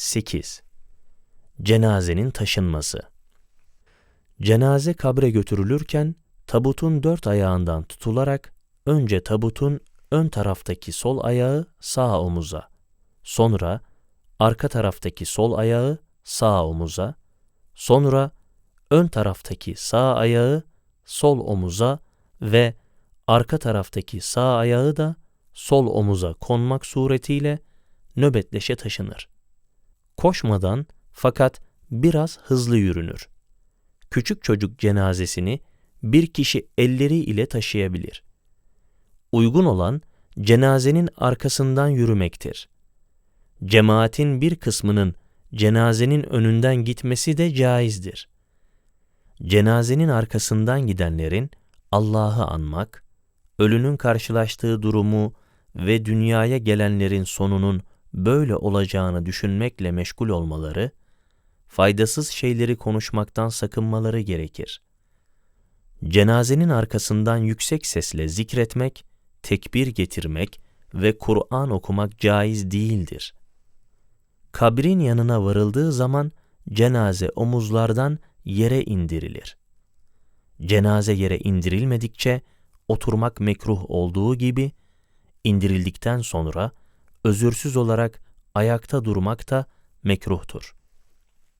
8. Cenazenin taşınması Cenaze kabre götürülürken tabutun dört ayağından tutularak önce tabutun ön taraftaki sol ayağı sağ omuza, sonra arka taraftaki sol ayağı sağ omuza, sonra ön taraftaki sağ ayağı sol omuza ve arka taraftaki sağ ayağı da sol omuza konmak suretiyle nöbetleşe taşınır. Koşmadan fakat biraz hızlı yürünür. Küçük çocuk cenazesini bir kişi elleri ile taşıyabilir. Uygun olan cenazenin arkasından yürümektir. Cemaatin bir kısmının cenazenin önünden gitmesi de caizdir. Cenazenin arkasından gidenlerin Allah'ı anmak, ölünün karşılaştığı durumu ve dünyaya gelenlerin sonunun böyle olacağını düşünmekle meşgul olmaları, faydasız şeyleri konuşmaktan sakınmaları gerekir. Cenazenin arkasından yüksek sesle zikretmek, tekbir getirmek ve Kur'an okumak caiz değildir. Kabrin yanına varıldığı zaman cenaze omuzlardan yere indirilir. Cenaze yere indirilmedikçe oturmak mekruh olduğu gibi indirildikten sonra özürsüz olarak ayakta durmak da mekruhtur.